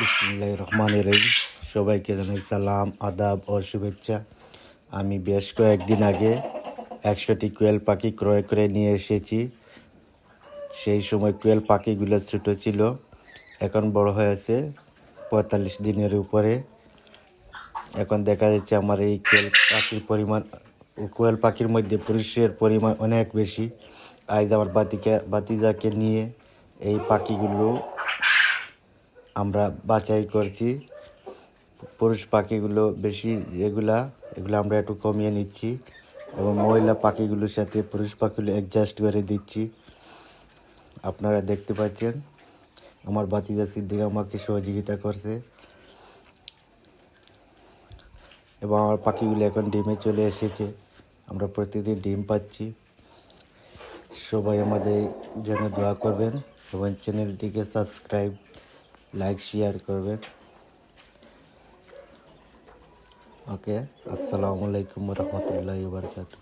রহমান রহিম। সবাইকে জানাই সালাম, আদাব ও শুভেচ্ছা। আমি বেশ কয়েকদিন আগে একশোটি কোয়েল পাখি ক্রয় করে নিয়ে এসেছি। সেই সময় কোয়েল পাখিগুলো ছোটো ছিল, এখন বড় হয়েছে পঁয়তাল্লিশ দিনের উপরে। এখন দেখা যাচ্ছে আমার এই কোয়েল পাখির পরিমাণ, কোয়েল পাখির মধ্যে পুরুষের পরিমাণ অনেক বেশি। আজ আমার বাতিকে, বাতিজাকে নিয়ে এই পাখিগুলো আমরা বাছাই করছি। পুরুষ পাখিগুলো বেশি যেগুলা এগুলো আমরা একটু কমিয়ে নিচ্ছি এবং মহিলা পাখিগুলোর সাথে পুরুষ পাখিগুলো অ্যাডজাস্ট করে দিচ্ছি। আপনারা দেখতে পাচ্ছেন, আমার বাতিজা সিদ্দিক আমাকে সহযোগিতা করছে। এবং আমার পাখিগুলো এখন ডিমে চলে এসেছে, আমরা প্রতিদিন ডিম পাচ্ছি। সবাই আমাদের জন্য দোয়া করবেন এবং চ্যানেলটিকে সাবস্ক্রাইব লাইক শেয়ার করবেন ওকে আসসালামু আলাইকুম রহমতুল্লাহ বারকাতু